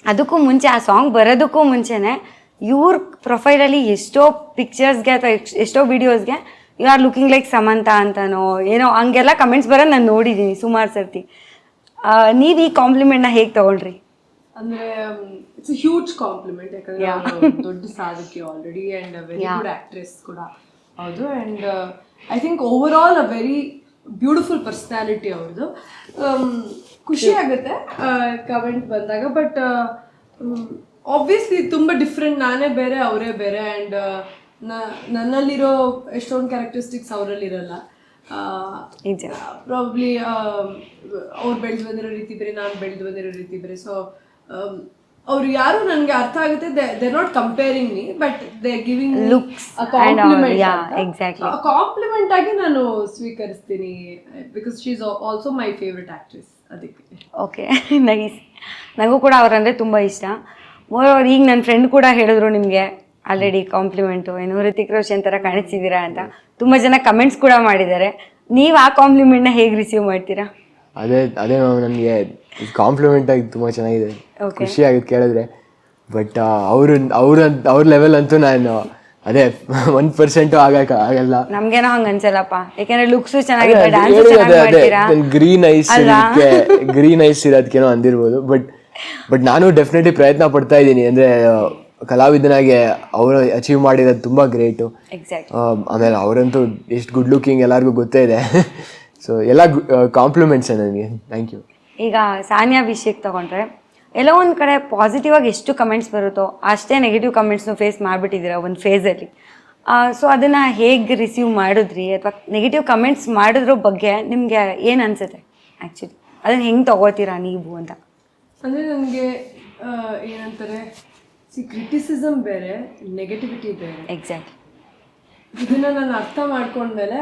ಅದಕ್ಕೂ ಮುಂಚೆ ಆ ಸಾಂಗ್ ಬರೋದಕ್ಕೂ ಮುಂಚೆನೆ ಇವ್ರ ಪ್ರೊಫೈಲಲ್ಲಿ ಎಷ್ಟೋ ಪಿಕ್ಚರ್ಸ್ಗೆ ಅಥವಾ ಎಷ್ಟೋ ವಿಡಿಯೋಸ್ಗೆ you are looking like Samantha ಅಂತನೋ ಏನೋ ಹಂಗೆಲ್ಲ ಕಮೆಂಟ್ಸ್ ಬರೋದು ನಾನು ನೋಡಿದ್ದೀನಿ ಸುಮಾರು ಸರ್ತಿ. ನೀವು ಈ ಕಾಂಪ್ಲಿಮೆಂಟ್ನ ಹೇಗೆ ತೊಗೊಂಡ್ರಿ? ಅಂದ್ರೆ ಇಟ್ಸ್ ಹ್ಯೂಜ್ ಕಾಂಪ್ಲಿಮೆಂಟ್ ಯಾಕಂದ್ರೆ ದೊಡ್ಡ ಸಾಧಕಿ already and very good actress ಕೂಡ. ಹೌದು and I think overall a very beautiful personality ಅವ್ರದ್ದು ಖುಷಿ ಆಗುತ್ತೆ ಕಮೆಂಟ್ ಬಂದಾಗ ಬಟ್ ಆಬ್ವಿಯಸ್ಲಿ ತುಂಬ ಡಿಫ್ರೆಂಟ್ ನಾನೇ ಬೇರೆ ಅವರೇ ಬೇರೆ ಆ್ಯಂಡ್ ನನ್ನಲ್ಲಿರೋ ಎಷ್ಟೊಂದು ಕ್ಯಾರೆಕ್ಟರಿಸ್ಟಿಕ್ಸ್ ಅವರಲ್ಲಿರಲ್ಲ ಪ್ರಾಬ್ಲಿ ಅವ್ರು ಬೆಳೆದು ಬಂದಿರೋ ರೀತಿ ಬೇರೆ ನಾನು ಬೆಳೆದು ಬಂದಿರೋ ರೀತಿ ಬೇರೆ ಸೊ ಅವ್ರು ಯಾರು ನನಗೆ ಅರ್ಥ ಆಗುತ್ತೆ they not comparing me but they giving looks. Compliment ಆಗಿ ನಾನು ಸ್ವೀಕರಿಸ್ತೀನಿ because she is also my favourite actress ಅದಕ್ಕೆ. ಓಕೆ ನೈಸ್ ನನಗೂ ಕೂಡ ಅವ್ರಂದ್ರೆ ತುಂಬ ಇಷ್ಟ. ಮೋರ್ ಅವ್ರು ಈಗ ನನ್ನ ಫ್ರೆಂಡ್ ಕೂಡ ಹೇಳಿದ್ರು ನಿಮಗೆ ಆಲ್ರೆಡಿ ಕಾಂಪ್ಲಿಮೆಂಟು ಏನು ಹೃತಿಕ್ ರೋಷನ್ ಥರ ಕಾಣಿಸಿದ್ದೀರಾ ಅಂತ. ತುಂಬ ಜನ ಕಮೆಂಟ್ಸ್ ಕೂಡ ಮಾಡಿದ್ದಾರೆ. ನೀವು ಆ ಕಾಂಪ್ಲಿಮೆಂಟ್ನ ಹೇಗೆ ರಿಸೀವ್ ಮಾಡ್ತೀರಾ? ಅದೇ ಅದೇ ನನಗೆ ಕಾಂಪ್ಲಿಮೆಂಟ್ ಆಗಿ ತುಂಬ ಚೆನ್ನಾಗಿದೆ. ಖುಷಿ ಆಗುತ್ತೆ ಕೇಳಿದ್ರೆ. ಬಟ್ ಅವರು ಅವ್ರ ಅವ್ರ ಲೆವೆಲ್ ಅಂತೂ ನಾನು ಅದೇ ಒನ್ ಪರ್ಸೆಂಟು ಆಗಕ್ಕೆ ಆಗಲ್ಲ. ನಮ್ಗೇನೋ ಹಂಗ ಅನ್ಸಲ್ಲಪ್ಪ. ಯಾಕಂದ್ರೆ ಲುಕ್ಸ್ ಚೆನ್ನಾಗಿದೆ ಗ್ರೀನ್ ಐಸ್ ಇರೋದಕ್ಕೆ ಗ್ರೀನ್ ಐಸ್ ಇರೋದಕ್ಕೇನೋ ಅಂದಿರ್ಬೋದು. ಬಟ್ ಬಟ್ ನಾನು ಡೆಫಿನೆಟ್ಲಿ ಪ್ರಯತ್ನ ಪಡ್ತಾ ಇದ್ದೀನಿ. ಅಂದರೆ ಕಲಾವಿದನಾಗೆ ಅವರು ಅಚೀವ್ ಮಾಡಿರೋದು ತುಂಬ ಗ್ರೇಟು ಎಕ್ಸಾಕ್ಟ್ ಆಮೇಲೆ ಅವರಂತೂ ಎಷ್ಟು ಗುಡ್ ಲುಕಿಂಗ್ ಎಲ್ಲರಿಗೂ ಗೊತ್ತೇ ಇದೆ. ಸೊ ಎಲ್ಲ ಕಾಂಪ್ಲಿಮೆಂಟ್ಸ್ ನನಗೆ. ಥ್ಯಾಂಕ್ ಯು ಈಗ ಸಾನಿಯಾ ಅಭಿಷೇಕ್ ತಗೊಂಡ್ರೆ ಎಲ್ಲೋ ಒಂದು ಕಡೆ ಪಾಸಿಟಿವ್ ಆಗಿ ಎಷ್ಟು ಕಮೆಂಟ್ಸ್ ಬರುತ್ತೋ ಅಷ್ಟೇ ನೆಗೆಟಿವ್ ಕಮೆಂಟ್ಸ್ನು ಫೇಸ್ ಮಾಡಿಬಿಟ್ಟಿದ್ದೀರಾ ಒಂದು ಫೇಸಲ್ಲಿ ಸೊ ಅದನ್ನು ಹೇಗೆ ರಿಸೀವ್ ಮಾಡಿದ್ರಿ? ಅಥವಾ ನೆಗೆಟಿವ್ ಕಮೆಂಟ್ಸ್ ಮಾಡಿದ್ರ ಬಗ್ಗೆ ನಿಮಗೆ ಏನು ಅನಿಸುತ್ತೆ? ಆ್ಯಕ್ಚುಲಿ ಅದನ್ನು ಹೆಂಗೆ ತಗೋತೀರಾ ನೀವು ಅಂತ? ಅಂದರೆ ನನಗೆ ಏನಂತಾರೆ ಸಿ ಕ್ರಿಟಿಸಿಸಮ್ ಬೇರೆ ನೆಗೆಟಿವಿಟಿ ಬೇರೆ. ಎಕ್ಸಾಕ್ಟ್ ಇದನ್ನ ನಾನು ಅರ್ಥ ಮಾಡ್ಕೊಂಡ್ಮೇಲೆ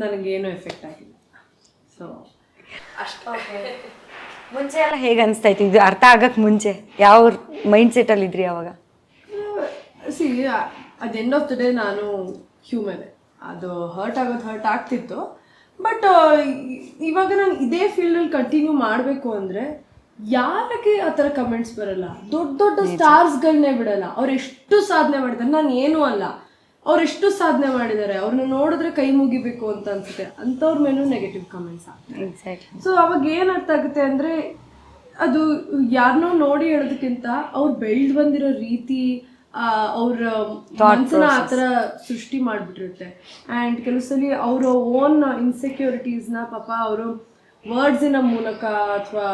ನನಗೇನು ಎಫೆಕ್ಟ್ ಆಗಿಲ್ಲ. ಸೊ ಮುಂಚೆ ಎಲ್ಲ ಹೇಗೆ ಅನಿಸ್ತಾ ಇತ್ತು? ಇದು ಅರ್ಥ ಆಗಕ್ಕೆ ಮುಂಚೆ. ಯಾವ ಮೈಂಡ್ ಸೆಟ್ಟಲ್ಲಿ ಇದ್ರಿ ಅವಾಗ? See at end of the day ನಾನು ಹ್ಯೂಮನ್ ಅದು ಹರ್ಟ್ ಆಗೋದು ಹರ್ಟ್ ಆಗ್ತಿತ್ತು. ಬಟ್ ಇವಾಗ ನಾನು ಇದೇ ಫೀಲ್ಡಲ್ಲಿ ಕಂಟಿನ್ಯೂ ಮಾಡಬೇಕು ಅಂದರೆ ಯಾರಿಗೆ ಆ ಥರ ಕಮೆಂಟ್ಸ್ ಬರಲ್ಲ? ದೊಡ್ಡ ದೊಡ್ಡ ಸ್ಟಾರ್ಸ್ಗಳನ್ನೇ ಬಿಡಲ್ಲ. ಅವ್ರು ಎಷ್ಟು ಸಾಧನೆ ಮಾಡಿದ್ದಾರೆ? ನಾನು ಏನೂ ಅಲ್ಲ. ಅವ್ರು ಎಷ್ಟು ಸಾಧನೆ ಮಾಡಿದ್ದಾರೆ? ಅವ್ರನ್ನ ನೋಡಿದ್ರೆ ಕೈ ಮುಗಿಬೇಕು ಅಂತ ಅನ್ಸುತ್ತೆ. ಅಂಥವ್ರ ಮೇಲೂ ನೆಗೆಟಿವ್ ಕಮೆಂಟ್ಸ್ ಎಕ್ಸಾಕ್ಟ್ಲಿ ಸೊ ಅವಾಗ ಏನು ಅರ್ಥ ಆಗುತ್ತೆ ಅಂದರೆ ಅದು ಯಾರನ್ನೋ ನೋಡಿ ಹೇಳೋದಕ್ಕಿಂತ ಅವ್ರು ಬೆಳ್ದು ಬಂದಿರೋ ರೀತಿ ಅವ್ರ ಮನಸ್ಸನ್ನ ಆ ಥರ ಸೃಷ್ಟಿ ಮಾಡಿಬಿಟ್ಟಿರುತ್ತೆ. ಆ್ಯಂಡ್ ಕೆಲವು ಸಲ ಅವರ ಓನ್ ಇನ್ಸೆಕ್ಯೂರಿಟೀಸ್ನ ಪಾಪ ಅವರು ವರ್ಡ್ಸಿನ ಮೂಲಕ ಅಥವಾ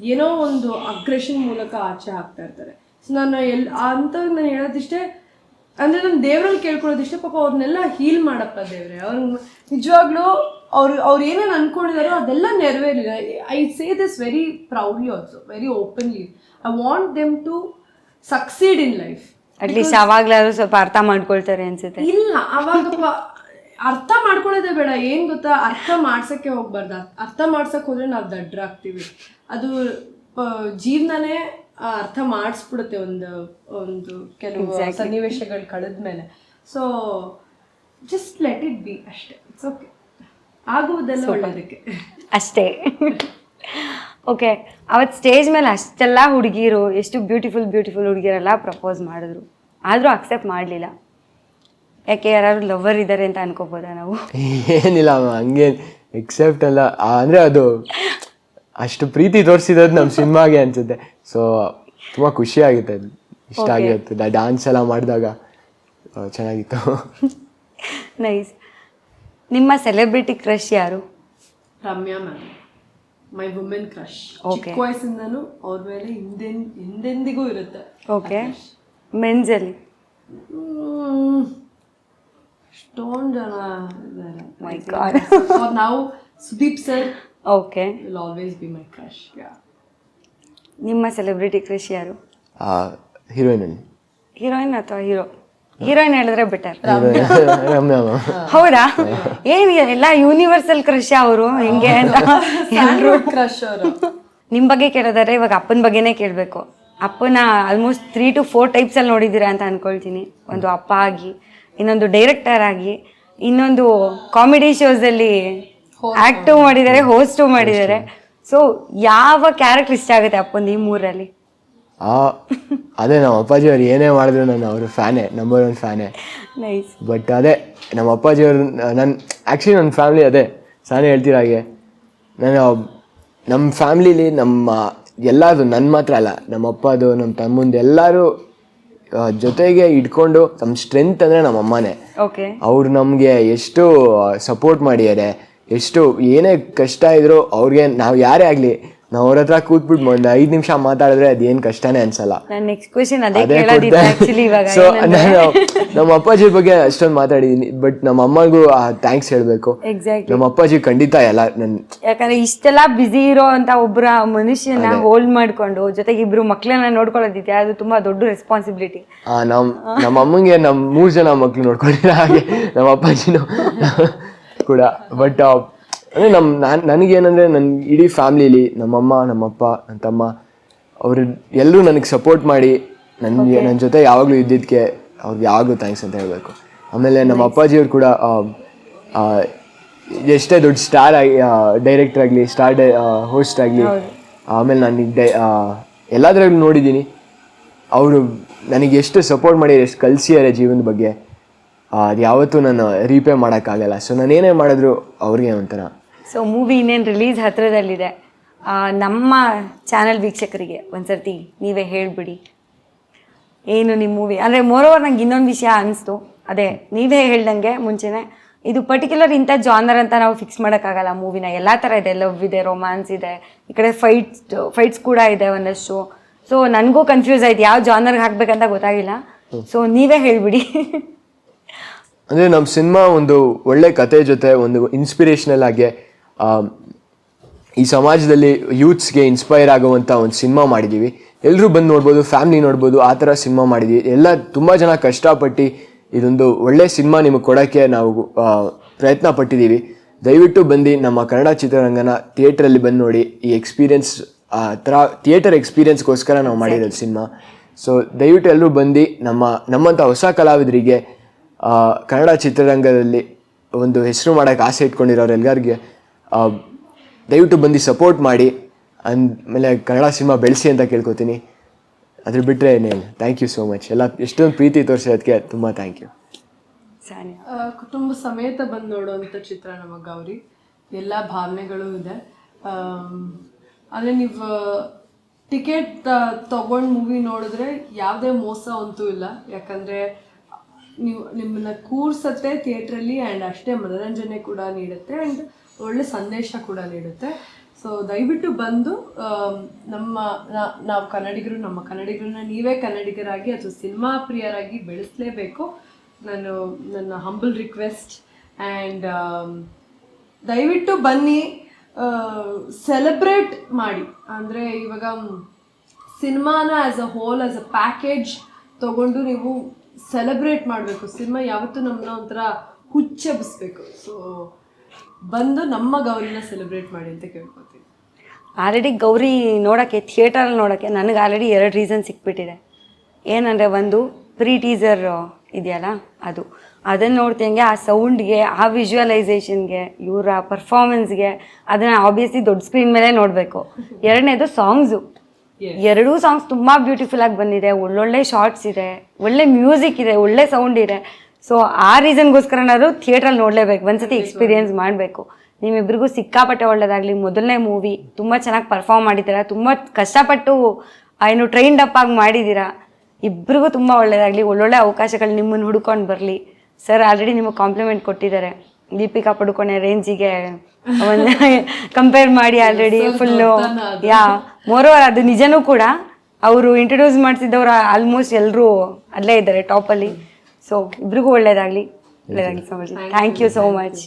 ಏನೋ ಒಂದು ಅಗ್ರೆಷನ್ ಮೂಲಕ ಆಚೆ ಆಗ್ತಾ ಇರ್ತಾರೆ. ಸೊ ನಾನು ಎಲ್ ಅಂತ ನಾನು ಹೇಳೋದಿಷ್ಟೇ ಅಂದರೆ ನಾನು ದೇವರಲ್ಲಿ ಕೇಳ್ಕೊಳ್ಳೋದಿಷ್ಟೇ ಪಾಪ ಅವ್ರನ್ನೆಲ್ಲ ಹೀಲ್ ಮಾಡಪ್ಪ ದೇವ್ರೆ. ಅವ್ರ ನಿಜವಾಗ್ಲೂ ಅವ್ರು ಅವ್ರು ಏನೇನು ಅನ್ಕೊಂಡಿದಾರೋ ಅದೆಲ್ಲ ನೆರವೇರಿಲ್ಲ. I say this very proudly also very openly I want them to succeed in life at least ಅವಾಗ್ಲಾದ್ರೂ ಸ್ವಲ್ಪ ಅರ್ಥ ಮಾಡ್ಕೊಳ್ತಾರೆ ಅನ್ಸುತ್ತೆ. ಇಲ್ಲ ಅವಾಗ ಅರ್ಥ ಮಾಡ್ಕೊಳ್ಳೋದೇ ಬೇಡ. ಏನು ಗೊತ್ತಾ? ಅರ್ಥ ಮಾಡ್ಸಕ್ಕೆ ಹೋಗ್ಬಾರ್ದು. ಅರ್ಥ ಮಾಡ್ಸಕ್ ಹೋದ್ರೆ ನಾವು ದಡ್ಡರಾಗ್ತೀವಿ ಅದು ಜೀವನನೇ ಅರ್ಥ ಮಾಡಿಸ್ಬಿಡುತ್ತೆ ಒಂದು ಒಂದು ಕೆಲವು ಸನ್ನಿವೇಶಗಳು ಕಳೆದ್ಮೇಲೆ. So just let it be ಅಷ್ಟೇ. ಇಟ್ಸ್ ಓಕೆ ಆಗುವುದೆಲ್ಲ ಒಳ್ಳೆಯದಕ್ಕೆ ಅಷ್ಟೇ. ಓಕೆ ಅವತ್ತು ಸ್ಟೇಜ್ ಮೇಲೆ ಅಷ್ಟೆಲ್ಲ ಹುಡುಗಿರು ಎಷ್ಟು ಬ್ಯೂಟಿಫುಲ್ ಬ್ಯೂಟಿಫುಲ್ ಹುಡುಗಿರೆಲ್ಲ ಪ್ರಪೋಸ್ ಮಾಡಿದ್ರು. ಆದರೂ ಅಕ್ಸೆಪ್ಟ್ ಮಾಡಲಿಲ್ಲ. ಯಾಕೆ ಯಾರು ಲವರ್ ಇದ್ದಾರೆ ಅಂತ ಅನ್ಕೋಬೋದಾ ನಾವು? ಏನಿಲ್ಲ ಅಮ್ಮ, ಹಂಗೆ ಎಕ್ಸೆಪ್ಟ್ ಅಲ್ಲ. ಅಂದ್ರೆ ಅದು ಅಷ್ಟು ಪ್ರೀತಿ ತೋರಿಸಿರೋದು ನಮ್ಮ ಸಿನಿಮಾಗೆ ಅನ್ಸುತ್ತೆ. ಸೊ ತುಂಬ ಖುಷಿ ಆಗುತ್ತೆ ಅದು ಇಷ್ಟ ಆಗಿರುತ್ತೆ ಡ್ಯಾನ್ಸ್ ಎಲ್ಲ ಮಾಡಿದಾಗ ಚೆನ್ನಾಗಿತ್ತು. ನೈಸ್ ನಿಮ್ಮ ಸೆಲೆಬ್ರಿಟಿ ಕ್ರಶ್ ಯಾರು? Ramya ma'am. My women crush okay ಚಿಕ್ಕ ವಯಸ್ಸಿಂದನೂ ಅವ್ರ ಮೇಲೆ ಹಿಂದೆನ್ ಹಿಂದೆಂದಿಗೂ ಇರುತ್ತೆ ಓಕೆ ಮೆನ್ಸಲ್ಲಿ ಹ್ಮ್. ಎಷ್ಟೊಂದು ಜನ ಇದ್ದಾರೆ. ನಾವು Sudeep sir okay will always be my crush ನಿಮ್ಮ ಸೆಲೆಬ್ರಿಟಿ ಕ್ರಶ್ ಯಾರು? ಹೀರೋಯಿನ್ ಹೀರೋಯಿನ್ ಅಥವಾ ಹೀರೋ ಹೀರೋಯಿನ್ ಹೇಳಿದ್ರೆ ಬೆಟರ್ ರಮ್ಯಾ ಮ್ಯಾಮ್ ಹೌದಾ? ಏನ್ ಎಲ್ಲ ಯೂನಿವರ್ಸಲ್ ಕ್ರಶ್ ಅವರು? ಹೆಂಗೆ ಅಂತ? ಎಲ್ರು? ಕ್ರಶ್ ಅವರು. ನಿಮ್ ಬಗ್ಗೆ ಕೇಳೋದಾದ್ರೆ ಇವಾಗ ಅಪ್ಪನ ಬಗ್ಗೆನೇ ಕೇಳಬೇಕು. ಅಪ್ಪನ almost three to four types ಅಲ್ಲಿ ನೋಡಿದ್ದೀರಾ ಅಂತ ಅನ್ಕೊಳ್ತೀನಿ. ಒಂದು ಅಪ್ಪ ಆಗಿ ಇನ್ನೊಂದು ಡೈರೆಕ್ಟರ್ ಆಗಿ ಇನ್ನೊಂದು ಕಾಮಿಡಿ ಶೋಸ್ ಆಕ್ಟು ಮಾಡಿದ್ದಾರೆ. ಹೋಸ್ಟು ಮಾಡಿದ್ದಾರೆ. ಸೊ ಯಾವ ಕ್ಯಾರೆಕ್ಟರ್ ಇಷ್ಟ ಆಗುತ್ತೆ ಅಪ್ಪಂದು ಈ ಮೂರಲ್ಲಿ? ಆ ಅದೇ ನಮ್ಮ ಅಪ್ಪಾಜಿ ಅವ್ರು ಏನೇ ಮಾಡಿದ್ರು ನಾನು ಅವರು ಫ್ಯಾನೇ ನಂಬರ್ ಒನ್ ಫ್ಯಾನೇ. ನೈಸ್ ಬಟ್ ಅದೇ ನಮ್ಮ ಅಪ್ಪಾಜಿ ಅವರು ನನ್ನ ಆ್ಯಕ್ಚುಲಿ ನನ್ನ ಫ್ಯಾಮಿಲಿ ಅದೇ. ಸಾನೇ ಹೇಳ್ತೀರ ಹಾಗೆ? ನಾನು ನಮ್ಮ ಫ್ಯಾಮ್ಲಿಲಿ ನಮ್ಮ ಎಲ್ಲದು ನನ್ನ ಮಾತ್ರ ಅಲ್ಲ ನಮ್ಮ ಅಪ್ಪದು ನಮ್ಮ ತಮ್ಮಂದು ಎಲ್ಲರೂ ಜೊತೆಗೆ ಇಟ್ಕೊಂಡು ನಮ್ಮ ಸ್ಟ್ರೆಂತ್ ಅಂದರೆ ನಮ್ಮ ಅಮ್ಮನೇ. ಓಕೆ ಅವ್ರು ನಮಗೆ ಎಷ್ಟು ಸಪೋರ್ಟ್ ಮಾಡಿದ್ದಾರೆ ಎಷ್ಟು ಏನೇ ಕಷ್ಟ ಇದ್ರು ಅವ್ರಿಗೆ ನಾವು ಯಾರೇ ಆಗಲಿ ನಾವು ಅವ್ರ ಹತ್ರ ಕೂತ್ಬಿಟ್ಟು ಒಂದು ಐದು ನಿಮಿಷ ಮಾತಾಡಿದ್ರೆ ಅದೇನು ಕಷ್ಟನೇ ಅನ್ಸಲ್ಲ. ನನ್ನ ನೆಕ್ಸ್ಟ್ ಕ್ವೆಶನ್ ಅದೇ ಅದೇ ಕೇಳೋದಿತ್ತು ಆಕ್ಚುಲಿ ಇವಾಗ ಸೊ ನಾನು ನಮ್ಮ ಅಪ್ಪಾಜಿ ಬಗ್ಗೆ ಅಷ್ಟೊಂದು ಮಾತಾಡಿದ್ದೀನಿ ಬಟ್ ನಮ್ಮ ಅಮ್ಮಗೂ ಥ್ಯಾಂಕ್ಸ್ ಹೇಳಬೇಕು. ಎಕ್ಸಾಕ್ಟ್ಲಿ ನಮ್ಮ ಅಪ್ಪಾಜಿ ಖಂಡಿತ ಎಲ್ಲ ನನ್ನ ಯಾಕಂದ್ರೆ ಇಷ್ಟೆಲ್ಲ ಬ್ಯುಸಿ ಇರೋ ಅಂತ ಒಬ್ಬರ ಮನುಷ್ಯನ ಹೋಲ್ಡ್ ಮಾಡ್ಕೊಂಡು ಜೊತೆಗೆ ಇಬ್ರು ಮಕ್ಕಳನ್ನ ನೋಡ್ಕೊಳ್ಳೋದಿದೆ ಅದು ತುಂಬಾ ದೊಡ್ಡ ರೆಸ್ಪಾನ್ಸಿಬಿಲಿಟಿ ನಮ್ಮ ನಮ್ಮ ಅಮ್ಮಂಗೆ ನಮ್ಮ ಮೂರು ಜನ ಮಕ್ಳು ನೋಡ್ಕೊಂಡಿಲ್ಲ ಹಾಗೆ ನಮ್ಮ ಅಪ್ಪಾಜಿನೂ. ಕೂಡ ಬಟ್ ಅಂದರೆ ನಮ್ಮ ನಾನು ನನಗೇನಂದರೆ ನನ್ನ ಇಡೀ ಫ್ಯಾಮ್ಲಿಲಿ ನಮ್ಮಮ್ಮ ನಮ್ಮಪ್ಪ ನನ್ನ ತಮ್ಮ ಅವರು ಎಲ್ಲರೂ ನನಗೆ ಸಪೋರ್ಟ್ ಮಾಡಿ ನನಗೆ ನನ್ನ ಜೊತೆ ಯಾವಾಗಲೂ ಇದ್ದಿದ್ದಕ್ಕೆ ಅವ್ರಿಗೆ ಯಾವಾಗಲೂ ಥ್ಯಾಂಕ್ಸ್ ಅಂತ ಹೇಳಬೇಕು. ಆಮೇಲೆ ನಮ್ಮ ಅಪ್ಪಾಜಿಯವ್ರು ಕೂಡ ಎಷ್ಟೇ ದೊಡ್ಡ ಸ್ಟಾರ್ ಆಗಿ ಡೈರೆಕ್ಟರ್ ಆಗಲಿ ಸ್ಟಾರ್ ಡೈ ಹೋಸ್ಟ್ ಆಗಲಿ ಆಮೇಲೆ ನಾನು ಡೈ ಎಲ್ಲದರಲ್ಲೂ ನೋಡಿದ್ದೀನಿ ಅವರು ನನಗೆ ಎಷ್ಟು ಸಪೋರ್ಟ್ ಮಾಡಿ ಎಷ್ಟು ಕಲಿಸಿದ್ದಾರೆ ಜೀವನದ ಬಗ್ಗೆ ಅದು ಯಾವತ್ತೂ ನಾನು ರೀಪೇ ಮಾಡೋಕ್ಕಾಗಲ್ಲ. ಸೊ ನಾನು ಏನೇ ಮಾಡಿದ್ರು ಅವ್ರಿಗೆ ಒಂಥರ. ಸೊ ಮೂವಿ ಇನ್ನೇನು ರಿಲೀಸ್ ಹತ್ತಿರದಲ್ಲಿದೆ ನಮ್ಮ ಚಾನಲ್ ವೀಕ್ಷಕರಿಗೆ ಒಂದ್ಸರ್ತಿ ನೀವೇ ಹೇಳಿಬಿಡಿ. ಏನು ನಿಮ್ಮ ಮೂವಿ ಅಂದರೆ ಮೋರೋವರ್ ನಂಗೆ ಇನ್ನೊಂದು ವಿಷಯ ಅನಿಸ್ತು. ಅದೇ ನೀವೇ ಹೇಳ್ದಂಗೆ ಮುಂಚೆನೆ ಇದು ಪರ್ಟಿಕ್ಯುಲರ್ ಇಂಥ ಜಾನರ್ ಅಂತ ನಾವು ಫಿಕ್ಸ್ ಮಾಡೋಕ್ಕಾಗಲ್ಲ ಮೂವಿನ ಎಲ್ಲ ಥರ ಇದೆ. ಲವ್ ಇದೆ ರೊಮ್ಯಾನ್ಸ್ ಇದೆ. ಈ ಕಡೆ ಫೈಟ್ಸ್ ಫೈಟ್ಸ್ ಕೂಡ ಇದೆ ಒಂದಷ್ಟು. ಸೊ ನನಗೂ ಕನ್ಫ್ಯೂಸ್ ಆಯ್ತು. ಯಾವ ಜಾನರ್ಗೆ ಹಾಕ್ಬೇಕಂತ ಗೊತ್ತಾಗಿಲ್ಲ. ಸೊ ನೀವೇ ಹೇಳ್ಬಿಡಿ. ಅಂದರೆ ನಮ್ಮ ಸಿನಿಮಾ ಒಂದು ಒಳ್ಳೆ ಕತೆ ಜೊತೆ ಒಂದು ಇನ್ಸ್ಪಿರೇಷನಲ್ ಆಗಿ ಈ ಸಮಾಜದಲ್ಲಿ ಯೂತ್ಸ್ಗೆ ಇನ್ಸ್ಪೈರ್ ಆಗುವಂಥ ಒಂದು ಸಿನಿಮಾ ಮಾಡಿದ್ದೀವಿ ಎಲ್ಲರೂ ಬಂದು ನೋಡ್ಬೋದು ಫ್ಯಾಮ್ಲಿ ನೋಡ್ಬೋದು ಆ ಥರ ಸಿನಿಮಾ ಮಾಡಿದ್ವಿ. ಎಲ್ಲ ತುಂಬ ಜನ ಕಷ್ಟಪಟ್ಟು ಇದೊಂದು ಒಳ್ಳೆ ಸಿನಿಮಾ ನಿಮಗೆ ಕೊಡೋಕ್ಕೆ ನಾವು ಪ್ರಯತ್ನ ಪಟ್ಟಿದ್ದೀವಿ ದಯವಿಟ್ಟು ಬಂದು ನಮ್ಮ ಕನ್ನಡ ಚಿತ್ರರಂಗನ ಥಿಯೇಟ್ರಲ್ಲಿ ಬಂದು ನೋಡಿ ಈ ಎಕ್ಸ್ಪೀರಿಯನ್ಸ್ ಆ ಥರ ಥಿಯೇಟರ್ ಎಕ್ಸ್ಪೀರಿಯೆನ್ಸ್ಗೋಸ್ಕರ ನಾವು ಮಾಡಿರೋದು ಸಿನಿಮಾ. ಸೊ ದಯವಿಟ್ಟು ಎಲ್ಲರೂ ಬಂದು ನಮ್ಮ ನಮ್ಮಂಥ ಹೊಸ ಕಲಾವಿದರಿಗೆ ಕನ್ನಡ ಚಿತ್ರರಂಗದಲ್ಲಿ ಒಂದು ಹೆಸರು ಮಾಡೋಕ್ಕೆ ಆಸೆ ಇಟ್ಕೊಂಡಿರೋರೆಲ್ಲರಿಗೆ ದಯವಿಟ್ಟು ಬಂದು ಸಪೋರ್ಟ್ ಮಾಡಿ ಅಂದಮೇಲೆ ಕನ್ನಡ ಸಿನಿಮಾ ಬೆಳೆಸಿ ಅಂತ ಕೇಳ್ಕೊತೀನಿ. ಅದ್ರ ಬಿಟ್ಟರೆ ಏನಿಲ್ಲ ಥ್ಯಾಂಕ್ ಯು ಸೋ ಮಚ್ ಎಲ್ಲ ಎಷ್ಟೊಂದು ಪ್ರೀತಿ ತೋರಿಸೋದಕ್ಕೆ ತುಂಬ ಥ್ಯಾಂಕ್ ಯು ಸಾನಿಯಾ. ಕುಟುಂಬ ಸಮೇತ ಬಂದು ನೋಡುವಂಥ ಚಿತ್ರ ನಮ್ಮ ಗೌರಿ. ಎಲ್ಲ ಭಾವನೆಗಳು ಇದೆ. ಆದರೆ ಅಂದ್ರೆ ನೀವು ಟಿಕೆಟ್ ತಗೊಂಡು ಮೂವಿ ನೋಡಿದ್ರೆ ಯಾವುದೇ ಮೋಸ ಅಂತೂ ಇಲ್ಲ. ಯಾಕಂದ್ರೆ ನೀವು ನಿಮ್ಮನ್ನ ಕೂರ್ಸತ್ತೆ ಥಿಯೇಟ್ರಲ್ಲಿ ಆ್ಯಂಡ್ ಅಷ್ಟೇ ಮನೋರಂಜನೆ ಕೂಡ ನೀಡುತ್ತೆ ಆ್ಯಂಡ್ ಒಳ್ಳೆ ಸಂದೇಶ ಕೂಡ ನೀಡುತ್ತೆ. ಸೊ ದಯವಿಟ್ಟು ಬಂದು ನಮ್ಮ ನಾವು ಕನ್ನಡಿಗರು, ನಮ್ಮ ಕನ್ನಡಿಗರನ್ನ ನೀವೇ ಕನ್ನಡಿಗರಾಗಿ ಅಥವಾ ಸಿನಿಮಾ ಪ್ರಿಯರಾಗಿ ಬೆಳೆಸಲೇಬೇಕು. ನಾನು ನನ್ನ ಹಂಬಲ್ ರಿಕ್ವೆಸ್ಟ್ ಆ್ಯಂಡ್ ದಯವಿಟ್ಟು ಬನ್ನಿ ಸೆಲೆಬ್ರೇಟ್ ಮಾಡಿ. ಅಂದರೆ ಇವಾಗ, ಸಿನಿಮಾನ as a whole as a package ತಗೊಂಡು ನೀವು ಸೆಲೆಬ್ರೇಟ್ ಮಾಡಬೇಕು. ಸಿನಿಮಾ ಯಾವತ್ತೂ ನಮ್ಮನ್ನ ಒಂಥರ ಹುಚ್ಚೆಬ್ಬಿಸ್ಬೇಕು ಸೊ ಬಂದು ನಮ್ಮ ಗೌರಿನ ಸೆಲೆಬ್ರೇಟ್ ಮಾಡಿ ಅಂತ ಕೇಳ್ಕೊತೀನಿ ಆಲ್ರೆಡಿ ಗೌರಿ ನೋಡೋಕ್ಕೆ ಥಿಯೇಟರಲ್ಲಿ ನೋಡೋಕ್ಕೆ ನನಗೆ ಆಲ್ರೆಡಿ ಎರಡು ರೀಸನ್ ಸಿಕ್ಬಿಟ್ಟಿದೆ. ಏನಂದರೆ ಒಂದು ಪ್ರೀ ಟೀಸರ್ ಇದೆಯಲ್ಲ ಅದು. ಅದನ್ನು ನೋಡ್ತಿಂಗೆ ಆ ಸೌಂಡ್ಗೆ ಆ ವಿಜುವಲೈಸೇಷನ್ಗೆ ಇವರ ಪರ್ಫಾರ್ಮೆನ್ಸ್ಗೆ ಅದನ್ನು ಆಬ್ವಿಯಸ್ಲಿ ದೊಡ್ಡ ಸ್ಕ್ರೀನ್ ಮೇಲೆ ನೋಡಬೇಕು. ಎರಡನೇದು ಸಾಂಗ್ಸು ಎರಡೂ ಸಾಂಗ್ಸ್ ತುಂಬಾ ಬ್ಯೂಟಿಫುಲ್ ಆಗಿ ಬಂದಿದೆ. ಒಳ್ಳೊಳ್ಳೆ ಶಾರ್ಟ್ಸ್ ಇದೆ. ಒಳ್ಳೆ ಮ್ಯೂಸಿಕ್ ಇದೆ. ಒಳ್ಳೆ ಸೌಂಡ್ ಇದೆ. ಸೊ ಆ ರೀಸನ್ಗೋಸ್ಕರನಾದ್ರು ಥಿಯೇಟ್ರಲ್ಲಿ ನೋಡಲೇಬೇಕು. ಒಂದ್ಸತಿ ಎಕ್ಸ್ಪೀರಿಯನ್ಸ್ ಮಾಡಬೇಕು. ನಿಮ್ಮಿಬ್ಬರಿಗೂ ಸಿಕ್ಕಾಪಟ್ಟೆ ಒಳ್ಳೇದಾಗಲಿ. ಮೊದಲನೇ ಮೂವಿ ತುಂಬ ಚೆನ್ನಾಗಿ ಪರ್ಫಾರ್ಮ್ ಮಾಡಿದ್ದೀರಾ? ತುಂಬ ಕಷ್ಟಪಟ್ಟು ಆ, ಏನು ಟ್ರೈನ್ಡ್ ಅಪ್ ಆಗಿ ಮಾಡಿದ್ದೀರಾ? ಇಬ್ಬರಿಗೂ ತುಂಬ ಒಳ್ಳೇದಾಗಲಿ. ಒಳ್ಳೊಳ್ಳೆ ಅವಕಾಶಗಳು ನಿಮ್ಮನ್ನು ಹುಡ್ಕೊಂಡು ಬರಲಿ. ಸರ್ ಆಲ್ರೆಡಿ ನಿಮಗೆ ಕಾಂಪ್ಲಿಮೆಂಟ್ ಕೊಟ್ಟಿದ್ದಾರೆ. ದೀಪಿಕಾ ಪಡುಕೋಣೆ ರೇಂಜಿಗೆ ಒಂದು ಕಂಪೇರ್ ಮಾಡಿ ಆಲ್ರೆಡಿ ಫುಲ್ಲು ಯಾ ಮೋರೋವರ್ ಅದು ನಿಜನೂ ಕೂಡ ಅವರು ಇಂಟ್ರೊಡ್ಯೂಸ್ ಮಾಡಿಸಿದ್ದವ್ರು ಆಲ್ಮೋಸ್ಟ್ ಎಲ್ಲರೂ ಅಲ್ಲೇ ಇದ್ದಾರೆ ಟಾಪಲ್ಲಿ ಸೊ ಇಬ್ರಿಗೂ ಒಳ್ಳೇದಾಗಲಿ. ಒಳ್ಳೇದಾಗಲಿ so much thank you so much